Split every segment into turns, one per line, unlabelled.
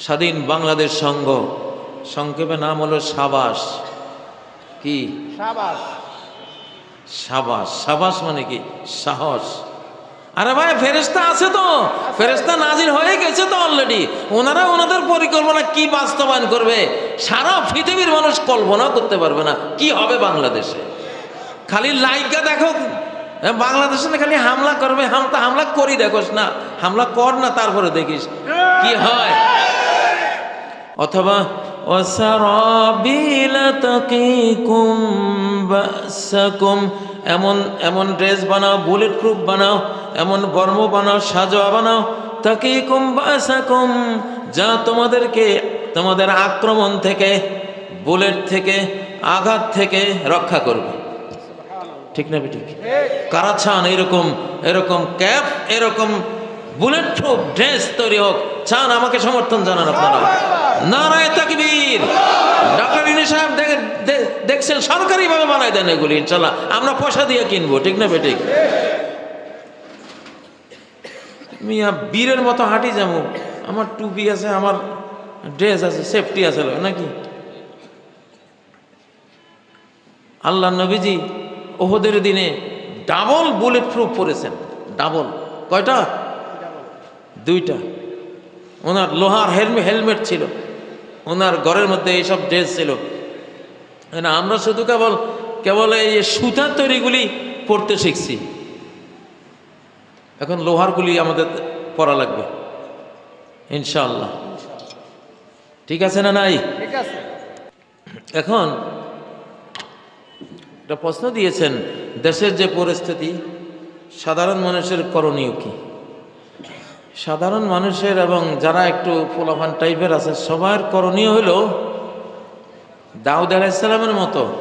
স্বাধীন বাংলাদেশ সংঘ সংক্ষেপে নাম হলো সাবাস। কি?
সাবাস।
সাবাস। সাবাস মানে কি? সাহস। আরে ভাই ফেরেস্তা আছে তো। ফেরেস্তা নাজির হয়ে গেছে তো অলরেডি ওনারা ওনাদের পরিকল্পনা কি বাস্তবায়ন করবে? সারা পৃথিবীর মানুষ কল্পনা করতে পারবে না কি হবে বাংলাদেশে। খালি লাইকা দেখো। এ, বাংলাদেশে না খালি হামলা করবে। হামলা হামলা করি দেখোস না। হামলা কর না তারপরে দেখিস। কি হয়? অথবা এমন এমন ড্রেস বানাও, বুলেট প্রুফ বানাও, এমন বর্ম বানাও, সাজোয়া বানাও তাকে কুম্বাসাকুম যা তোমাদেরকে, তোমাদের আক্রমণ থেকে, বুলেট থেকে, আঘাত থেকে রক্ষা করবে। ঠিক না ঠিক কারা ছান এরকম এরকম ক্যাপ, এরকম বুলেট প্রুফ ড্রেস তৈরি হোক চান, আমাকে সমর্থন জানান আপনারা। নারায় তাকবীর। ডক্টর ইনি সাহেব দেখছেন, সরকারিভাবে বানায় দেন এগুলি, ইনশাল্লাহ। আমরা পয়সা দিয়ে কিনবো, ঠিক না বেঠিক? মিয়া, বীরের মতো হাঁটি যাব। আমার টুপি আছে, আমার ড্রেস আছে, সেফটি আছে, নাকি? আল্লাহ নবীজি, ওহদের দিনে ডাবল বুলেট প্রুফ পরেছেন। ডাবল। কয়টা? দুইটা। ওনার লোহার হেলমেট হেলমেট ছিল। ওনার ঘরের মধ্যে এইসব ড্রেস ছিল। না আমরা শুধু কেবল কেবল এই সুতার তৈরিগুলি পড়তে শিখছি। এখন লোহারগুলি আমাদের পড়া লাগবে। ইনশাল্লাহ ঠিক আছে না নাই?
ঠিক আছে।
এখন একটা প্রশ্ন দিয়েছেন দেশের যে পরিস্থিতি সাধারণ মানুষের করণীয় কি? সাধারণ মানুষের এবং যারা একটু ফোলাফান টাইপের আছে সবার করণীয় হলো দাউদ আলাইসালামের মতো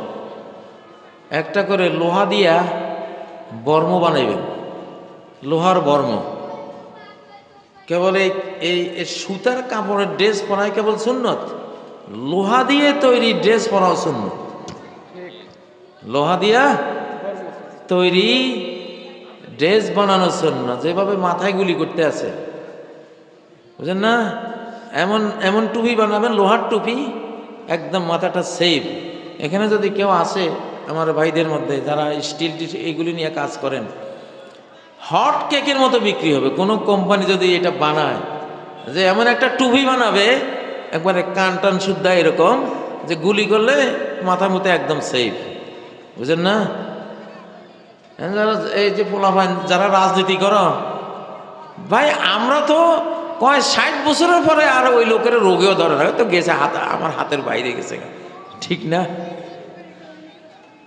একটা করে লোহা দিয়া বর্ম বানাইবেন। লোহার বর্ম। কেবল এই এই এই সুতার কাপড়ের ড্রেস পরাই কেবল সুন্নত? লোহা দিয়ে তৈরি ড্রেস পরাও সুন্নত। লোহা দিয়া তৈরি ড্রেস বানানোর জন্য যেভাবে মাথায় গুলি করতে আছে। বুঝলেন না? এমন এমন টুপি বানাবেন, লোহার টুপি, একদম মাথাটা সেফ এখানে যদি কেউ আসে আমার ভাইদের মধ্যে, যারা স্টিল টিল এইগুলি নিয়ে কাজ করেন হট কেকের মতো বিক্রি হবে। কোনো কোম্পানি যদি এটা বানায়, যে এমন একটা টুপি বানাবে, একবারে কান টান শুদ্ধা এরকম, যে গুলি করলে মাথা মুতে একদম সেফ বুঝেন না? যারা এই যে পোলাপান যারা রাজনীতি কর, ভাই, আমরা তো কয় ষাট বছরের পরে আর ওই লোকের রোগেও ধরে না। তো গেছে হাত, আমার হাতের বাইরে গেছে। ঠিক না?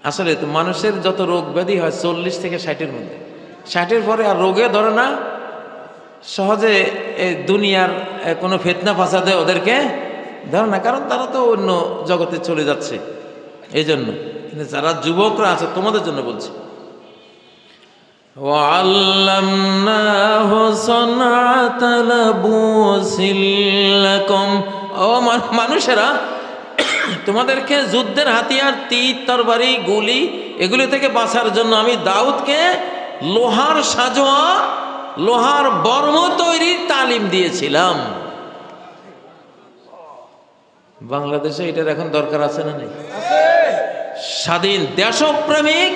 আসলে তো মানুষের যত রোগ ব্যাধি হয়, চল্লিশ থেকে ষাটের মধ্যে। ষাটের পরে আর রোগে ধরে না, সহজে এই দুনিয়ার কোনো ফেতনা ফাসাদে ওদেরকে ধরে না। কারণ তারা তো অন্য জগতে চলে যাচ্ছে। এই জন্য কিন্তু যারা যুবকরা আছে, তোমাদের জন্য বলছি। وعلمناه صنعة لبوس لكم ও মা- মানুষেরা তোমাদেরকে যুদ্ধের হাতিয়ার তীর তরবারি গুলি এগুলি থেকে বাঁচার জন্য আমি দাউদকে লোহার সাজোয়া লোহার বর্ম তৈরির তালিম দিয়েছিলাম বাংলাদেশে এটার এখন দরকার আছে না নেই স্বাধীন দেশপ্রেমিক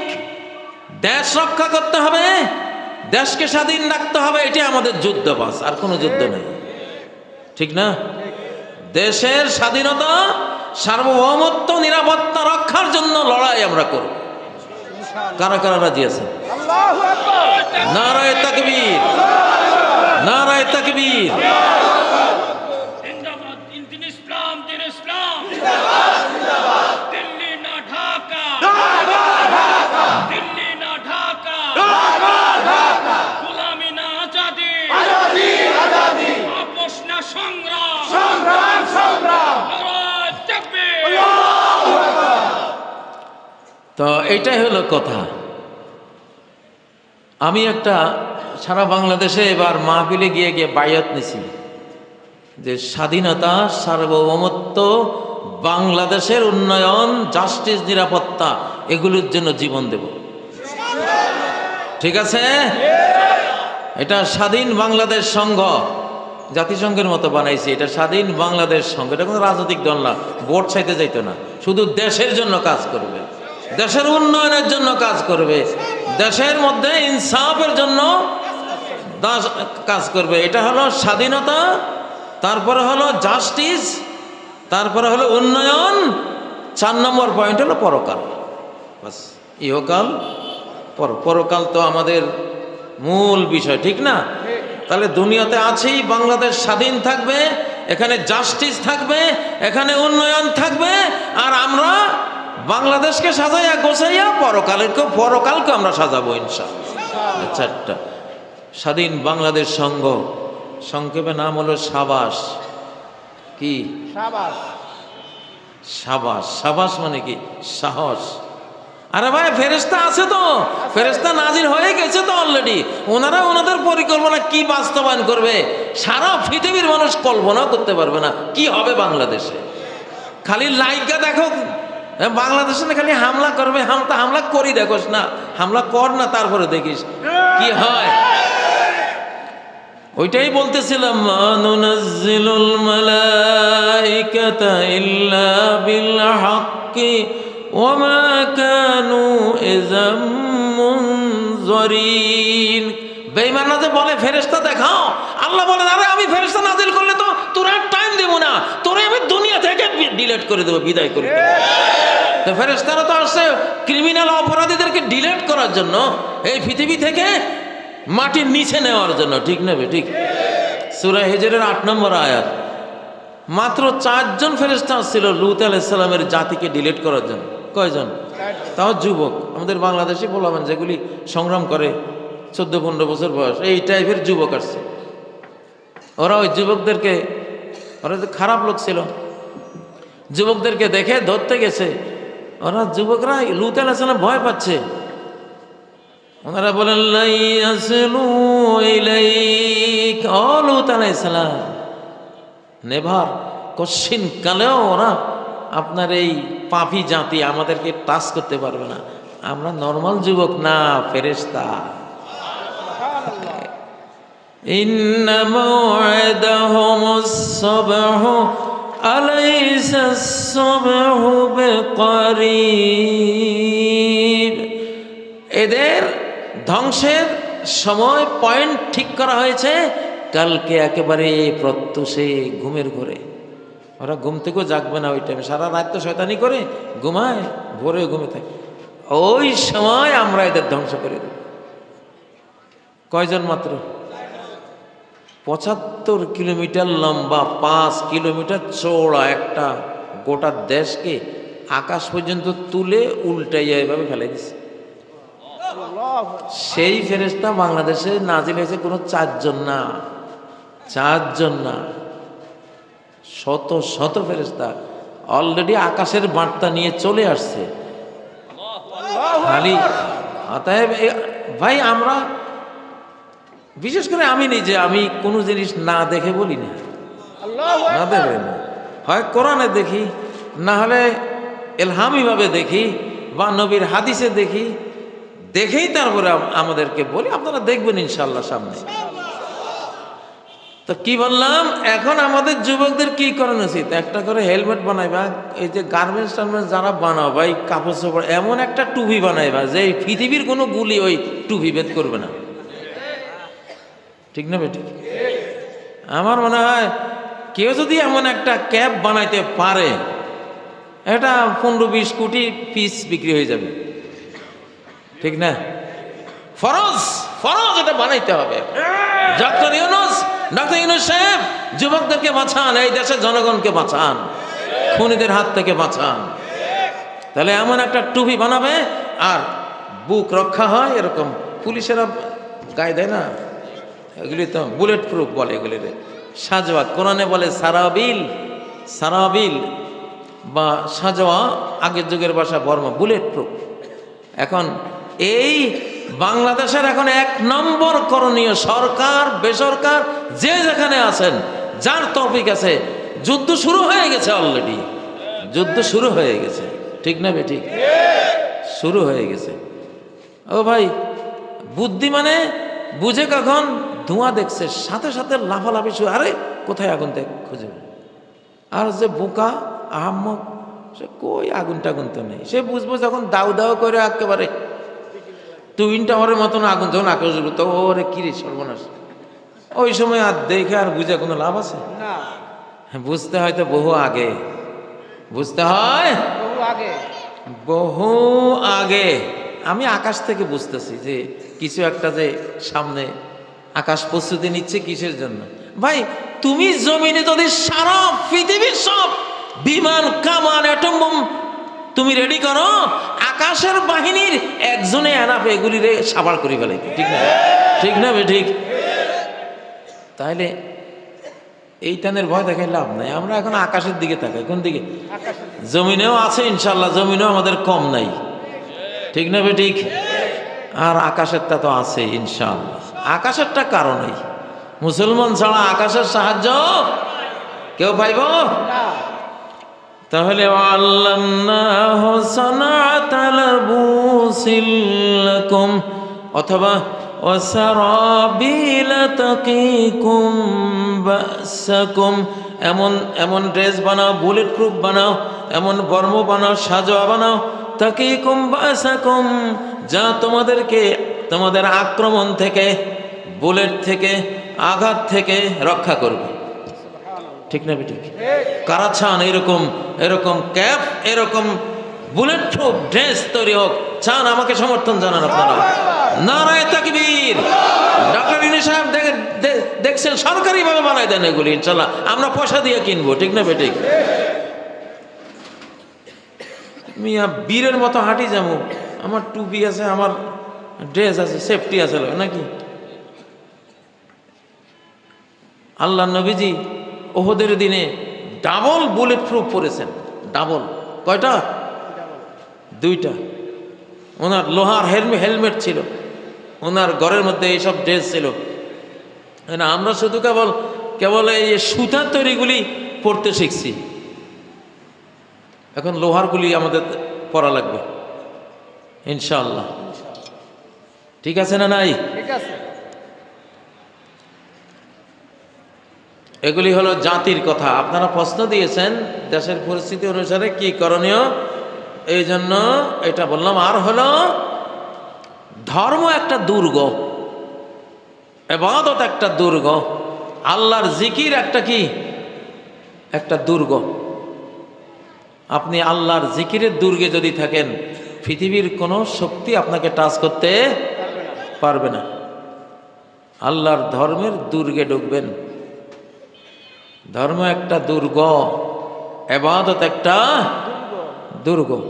দেশ রক্ষা করতে হবে দেশকে স্বাধীন রাখতে হবে এটি আমাদের যুদ্ধ বাস আর কোনো যুদ্ধ নেই। ঠিক না? দেশের স্বাধীনতা সার্বভৌমত্ব নিরাপত্তা রক্ষার জন্য লড়াই আমরা করব। কারা কারা রাজি আছে নারায় তাকবীর নারায় তাকবীর
জিন্দাবাদ দিন দিন ইসলাম দিন ইসলাম দিল্লি না ঢাকা দিল্লি না ঢাকা গোলামি না আজাদি আপোষ না সংগ্রাম
সংগ্রাম সংগ্রাম
নারায় তাকবীর
তো এইটাই হলো কথা। আমি একটা সারা বাংলাদেশে এবার মাহফিলে গিয়ে গিয়ে বায়াত নিছি যে স্বাধীনতা, সার্বভৌমত্ব, বাংলাদেশের উন্নয়ন, জাস্টিস, নিরাপত্তা, এগুলোর জন্য জীবন দেব। ঠিক আছে? এটা স্বাধীন বাংলাদেশ সংঘ, জাতিসংঘের মতো বানাইছে। এটা স্বাধীন বাংলাদেশ সংঘ। এটা কোনো রাজনৈতিক দল না, ভোট চাইতে যাইতো না। শুধু দেশের জন্য কাজ করবে। দেশের উন্নয়নের জন্য কাজ করবে। দেশের মধ্যে ইনসাফের জন্য কাজ করবে। এটা হলো স্বাধীনতা, তারপরে হলো জাস্টিস, তারপরে হলো উন্নয়ন। চার নম্বর পয়েন্ট হলো পরকাল। বাস, ইহকাল, পর, পরকাল তো আমাদের মূল বিষয়, ঠিক না? তাহলে দুনিয়াতে আছেই, বাংলাদেশ স্বাধীন থাকবে, এখানে জাস্টিস থাকবে, এখানে উন্নয়ন থাকবে, আর আমরা বাংলাদেশকে সাজাইয়া গোছাইয়া পরকালকে পরকালকে আমরা সাজাবো ইনশাআল্লাহ। চারটা স্বাধীন বাংলাদেশ সংঘ সংক্ষেপে নাম হলো সাবাস। কি?
সাবাস।
সাবাস। সাবাস মানে কি? সাহস। আরে ভাই ফেরেস্তা আছে তো। ফেরেস্তা নাজির হয়ে গেছে তো অলরেডি ওনারা ওনাদের পরিকল্পনা কি বাস্তবায়ন করবে? সারা পৃথিবীর মানুষ কল্পনা করতে পারবে না কি হবে বাংলাদেশে। খালি লাইকা দেখো বাংলাদেশে না খালি হামলা করবে হামলা হামলা করি দেখোস না, হামলা কর না তারপরে দেখিস। কি হয়? ওইটাই বলতেছিলাম মানুনাজ্জিলুল মালাইকাতা ইল্লা বিল হাক্কি ওমা কানু ইযাম মুনজারিন। বেঈমানরা যে বলে, ফেরেশতা দেখাও। আল্লাহ বলেন আরে আমি ফেরেশতা নাজিল করলে তো তোর টাইম দেব না। তোরে আমি দুনিয়া থেকে ডিলিট করে দেবো, বিদায় করে দেবো। তো ফেরেশতারা তো আসছে ক্রিমিনাল অপরাধীদেরকে ডিলেট করার জন্য এই পৃথিবী থেকে মাটির নিচে নেওয়ার জন্য, ঠিক নেবে ঠিক? সুরা হেজরের আট নম্বর আয়াত। মাত্র চারজন ফেরেস্তা ছিল লুত আলাইসাল্লামের জাতিকে ডিলেট করার জন্য। কয়জন? তাও যুবক। আমাদের বাংলাদেশে বলবেন যেগুলি সংগ্রাম করে চোদ্দ পনেরো বছর বয়স, এই টাইপের যুবক আসছে। ওরা ওই যুবকদেরকে, ওরা তো খারাপ লোক ছিল। যুবকদেরকে দেখে ধরতে গেছে ওরা যুবকরা লুত আলাহিসাল্লাম ভয় পাচ্ছে। ওনারা বলেন লুত আলাইসালাম নেভার কশিন কালেও ওরা আপনার এই পাপি জাতি আমাদেরকে টাচ করতে পারবে না। আমরা নর্মাল যুবক না ফেরেস্তা ইন্নামু'আদাহুমুস সাবহু أليس الصبح بقريب এদের ধ্বংসের সময় পয়েন্ট ঠিক করা হয়েছে কালকে একেবারে প্রত্যুষে ঘুমের ঘরে ওরা ঘুম থেকেও জাগবে না ওই টাইমে সারা রাত তো শয়তানি করে ঘুমায় ভোরে ঘুমে থাকে ওই সময় আমরা এদের ধ্বংস করে দেব কয়জন মাত্র পঁচাত্তর কিলোমিটার লম্বা, পাঁচ কিলোমিটার চৌড়া একটা গোটা দেশকে আকাশ পর্যন্ত তুলে উল্টাইয়া এভাবে ফেলে দিছে। সেই ফেরেস্তা বাংলাদেশে নাজিল হয়েছে কোনো চারজন না চারজন না, শত শত ফেরেস্তা অলরেডি আকাশের বার্তা নিয়ে চলে আসছে। খালি ভাই, আমরা বিশেষ করে আমি নিজে আমি কোনো জিনিস না দেখে বলি না।
আল্লাহ
না দেখে না। হয় কোরআনে দেখি না হলে এলহামিভাবে দেখি বা নবীর হাদিসে দেখি দেখেই তারপরে আমাদেরকে বলি আপনারা দেখবেন ইনশাল্লাহ সামনে। তো কি বললাম এখন আমাদের যুবকদের কি করানো উচিত? একটা করে হেলমেট বানাইবা এই যে গার্মেন্টস টার্মেন্টস যারা বানাও বা এই কাপড় চোপড় এমন একটা টুপি বানাইবা যে এই পৃথিবীর কোনো গুলি ওই টুপি ভেদ করবে না। ঠিক না বেটি আমার মনে হয় কেউ যদি এমন একটা ক্যাব বানাইতে পারে, এটা পনেরো বিশ কোটি পিস বিক্রি হয়ে যাবে। ঠিক না? ফরজ ফরজ এটা বানাইতে হবে। ডক্টর ইউনুস ডক্টর ইউনুস সাহেব, যুবকদেরকে বাঁচান, এই দেশের জনগণকে বাঁচান, খুনিদের হাত থেকে বাঁচান। তাহলে এমন একটা টুপি বানাবে, আর বুক রক্ষা হয়, এরকম পুলিশেরা গায়ে দেয় না। এগুলি তো বুলেট প্রুফ বলে এগুলি সাজওয়া কোরআনে বলে সারাবিল সারাবিল বা সাজওয়া আগের যুগের ভাষা, বর্মা বুলেট প্রুফ এখন এই বাংলাদেশের এখন এক নম্বর করণীয় সরকার, বেসরকার, যে যেখানে আছেন, যার টপিক আছে, যুদ্ধ শুরু হয়ে গেছে অলরেডি যুদ্ধ শুরু হয়ে গেছে। ঠিক না বেঠিক শুরু হয়ে গেছে। ও ভাই, বুদ্ধি মানে বুঝে কখন? ধোঁয়া দেখছে সাথে সাথে লাফালাফি শুরু আরে কোথায় আগুন দেখ খুঁজে? আর যে বোকা আহাম্মক সে কই আগুন টাগুন তো নেই? সে বুঝব যখন দাউ দাউ করে একেবারে টুইন টাওয়ারের মতন আগুন যখন আকাশ তো ওরে কিরে সর্বনাশ। ওই সময় আর দেখে আর বুঝে কোনো লাভ আছে? বুঝতে হয় তো বহু আগে। বুঝতে হয়?
বহু আগে।
বহু আগে। আমি আকাশ থেকে বুঝতেছি যে কিছু একটা যে সামনে আকাশ প্রস্তুতি নিচ্ছে কিসের জন্য? ভাই, তুমি জমিনে যদি সারা পৃথিবীর সব বিমান, কামান তুমি রেডি করো, আকাশের বাহিনীর একজনে এনাফ এগুলি রে সাবার করে ফেলে ঠিক না? ঠিক না ঠিক? তাহলে এই টানের ভয় দেখাই লাভ নাই। আমরা এখন আকাশের দিকে তাকাই। কোন দিকে? জমিনেও আছে ইনশাল্লাহ জমিনেও আমাদের কম নাই। ঠিক না ঠিক? আর আকাশেরটা তো আছে ইনশাল্লাহ আকাশেরটা কারণেই মুসলমান ছাড়া আকাশের সাহায্য কেউ পাইব? তাহলে বুসিল্লাকুম অথবা এমন এমন ড্রেস বানাও বুলেট প্রুফ বানাও এমন বর্ম বানাও সাজোয়া বানাও। তাকিকুম বাসাকুম যা তোমাদেরকে তোমাদের আক্রমণ থেকে, বুলেট থেকে, আঘাত থেকে রক্ষা করবে। ঠিক না ঠিক কারা চান এরকম এরকম ক্যাপ, এরকম বুলেট প্রুফ ড্রেস তৈরি হোক? চান আমাকে সমর্থন জানান আপনারা। নারায় তাকবীর। ডক্টর ইনি সাহেব দেখে- দেখছেন, সরকারিভাবে বানায় দেন এগুলি, ইনশাল্লাহ। আমরা পয়সা দিয়ে কিনবো, ঠিক না বেঠিক? মিয়া, বীরের মতো হাঁটি যাব। আমার টুপি আছে, আমার ড্রেস আছে, সেফটি আছে নাকি? আল্লাহ নবীজি ওহদের দিনে ডাবল বুলেট প্রুফ পরেছেন, ডাবল। কয়টা? দুইটা। ওনার লোহার হেলমেট হেলমেট ছিল, ওনার ঘরের মধ্যে এইসব ড্রেস ছিল। না, আমরা শুধু কেবল কেবল এই সুতার তৈরিগুলি পড়তে শিখছি। এখন লোহারগুলি আমাদের পড়া লাগবে, ইনশাআল্লাহ। ঠিক আছে না নাই? এগুলি হলো জাতির কথা। আপনারা প্রশ্ন দিয়েছেন দেশের পরিস্থিতি অনুসারে কি করণীয়? এই জন্য এটা বললাম আর হলো ধর্ম একটা দুর্গ এবাদত একটা দুর্গ আল্লাহর জিকির একটা কি? একটা দুর্গ। আপনি আল্লাহর জিকিরের দুর্গে যদি থাকেন পৃথিবীর কোনো শক্তি আপনাকে টাচ করতে পারবে না। আল্লাহর ধর্মের দুর্গে ঢুকবেন। ধর্ম একটা দুর্গ, এবাদত একটা দুর্গ।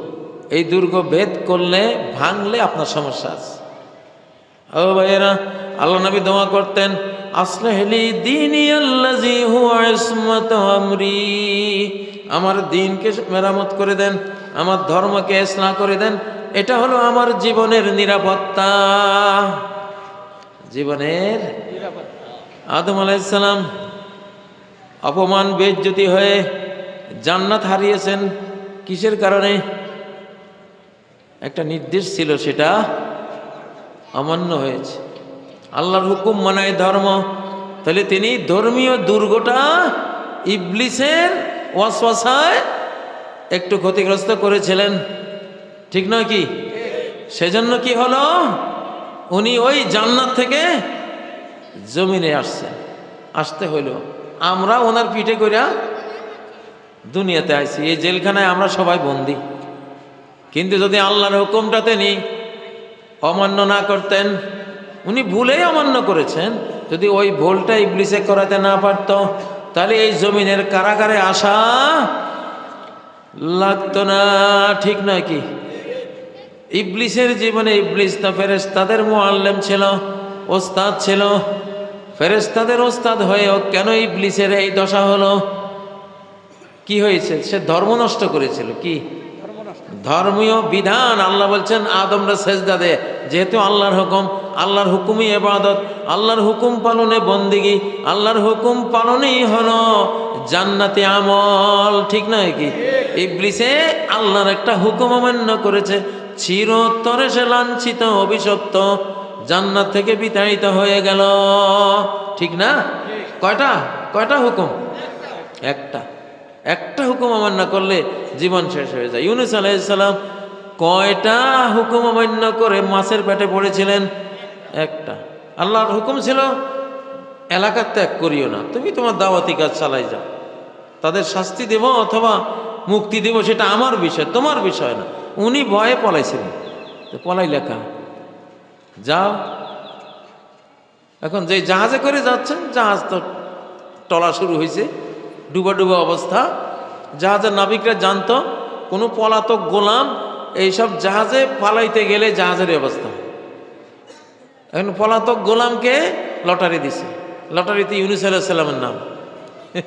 এই দুর্গ ভেদ করলে, ভাঙলে আপনার সমস্যা আছে। ও ভাইয়েরা, আল্লাহ নবী দোয়া করতেন, আসলাহলি দিনী আল্লাজি হুয়া আমরি। আমার দিনকে মেরামত করে দেন, আমার ধর্মকে ইসলাম করে দেন এটা হলো আমার জীবনের নিরাপত্তা। জীবনের আদম আলাইসালাম অপমান, বেজ্জতি হয়ে জান্নাত হারিয়েছেন কিসের কারণে? একটা নির্দেশ ছিল, সেটা অমান্য হয়েছে। আল্লাহর হুকুম মানায় ধর্ম। তাহলে তিনি ধর্মীয় দুর্গটা ইবলিসের ওয়াসওয়াসায় একটু ক্ষতিগ্রস্ত করেছিলেন। ঠিক নয় কি? সেজন্য কি হলো? উনি ওই জান্নাত থেকে জমিনে আসছেন আসতে হইল। আমরা ওনার পিঠে কইরা দুনিয়াতে আইছি। এই জেলখানায় আমরা সবাই বন্দি। কিন্তু যদি আল্লাহর হুকুমটাতে নি অমান্য না করতেন, উনি ভুলেই অমান্য করেছেন। যদি ওই ভুলটা ইবলিসে করাতে না পারত, তাহলে এই জমিনের কারাগারে আসা লাগতো না। ঠিক নয় কি? ইবলিসের জীবনে ইবলিস তো ফেরেস্তাদের মোয়াল্লেম ছিল, ওস্তাদ ছিল। ফেরেস্তাদের ওস্তাদ হয়েও কেন ইবলিসের এই দশা হলো? কি হয়েছে? সে ধর্ম নষ্ট করেছিল, কি? ধর্মীয় বিধান, আল্লাহ বলছেন, আদমরা সেজদা দে। যেহেতু আল্লাহর হুকুম, আল্লাহর হুকুমই এবাদত আল্লাহর হুকুম পালনে বন্দিগি, আল্লাহর হুকুম পালনেই হলো জান্নাতি আমল। ঠিক নয় কি? ইবলিসে আল্লাহর একটা হুকুম অমান্য করেছে চিরতরে সে লাঞ্ছিত, অভিশপ্ত, জান্নাত থেকে বিতাড়িত হয়ে গেল। ঠিক না? কয়টা? কয়টা হুকুম? একটা। একটা হুকুম অমান্য করলে জীবন শেষ হয়ে যায়। ইউনুস আলাইসাল্লাম কয়টা হুকুম অমান্য করে মাছের পেটে পড়েছিলেন? একটা। আল্লাহর হুকুম ছিল, এলাকা ত্যাগ করিও না। তুমি তোমার দাওয়াতি কাজ চালাই যাও। তাদের শাস্তি দেব অথবা মুক্তি দেব সেটা আমার বিষয়, তোমার বিষয় না। উনি ভয়ে পলাইছিলেন। তো পলাই লেখা যাও। এখন যে জাহাজে করে যাচ্ছেন, জাহাজ তো টলা শুরু হয়েছে ডুবা ডুবা অবস্থা। জাহাজের নাবিকরা জানতো, কোনো পলাতক গোলাম এইসব জাহাজে পালাইতে গেলে জাহাজের অবস্থা। এখন পলাতক গোলামকে লটারি দিছে। লটারিতে ইউনুস নাম।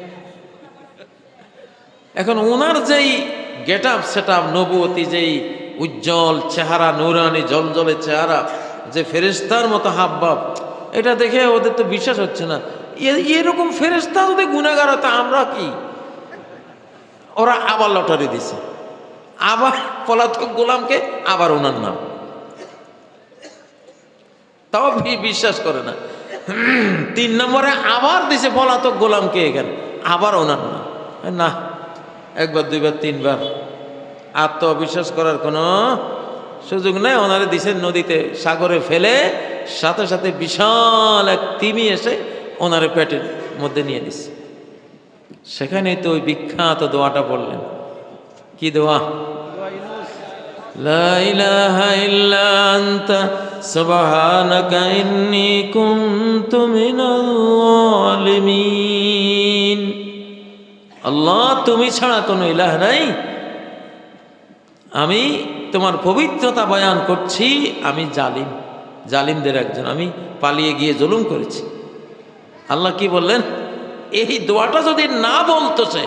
এখন ওনার যেই গেট আপ সেট আপ নবুয়তি যেই উজ্জ্বল চেহারা, নৌরানি, জলজলে চেহারা, যে ফেরেস্তার মতো হাবভাব, এটা দেখে ওদের তো বিশ্বাস হচ্ছে না। এরকম ফেরেস্তা যদি গুণাগার হতো আমরা কি? ওরা আবার লটারি দিছে। আবার পলাতক গোলামকে আবার ওনার নাম। তাও বিশ্বাস করে না। তিন নম্বরে আবার দিছে পলাতক গোলামকে এখানে, আবার ওনার নাম। না একবার দুইবার তিনবার আর তো অবিশ্বাস করার কোনো সুযোগ নেই ওনারে দিছেন নদীতে সাগরে ফেলে সাথে সাথে বিশাল এক তিমি এসে ওনারে পেটের মধ্যে নিয়ে দিছে সেখানেই তো ওই বিখ্যাত দোয়াটা বললেন কি দোয়া
দোয়া ইউনুস
لا إله إلا أنت سبحانك إني كنت من الظالمين আল্লাহ, তুমি ছাড়া কোনো ইলাহ নাই। আমি তোমার পবিত্রতা বয়ান করছি, আমি জালিম। জালিমদের একজন। আমি পালিয়ে গিয়ে জুলুম করেছি। আল্লাহ কি বললেন? এই দোয়াটা যদি না বলতো সে।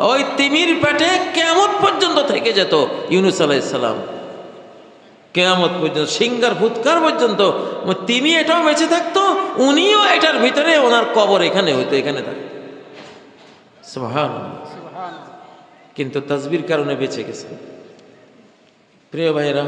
ওই তিমির পেটে কেমন পর্যন্ত থেকে যেত ইউনুস আলাইসাল্লাম কেয়ামত পর্যন্ত সিঙ্গার ফুৎকার পর্যন্ত তিনি এটাও বেঁচে থাকতো উনিও এটার ভিতরে ওনার কবর এখানে হইতো এখানে থাকতো। কিন্তু তসবির কারণে বেঁচে গেছে। প্রিয় ভাইরা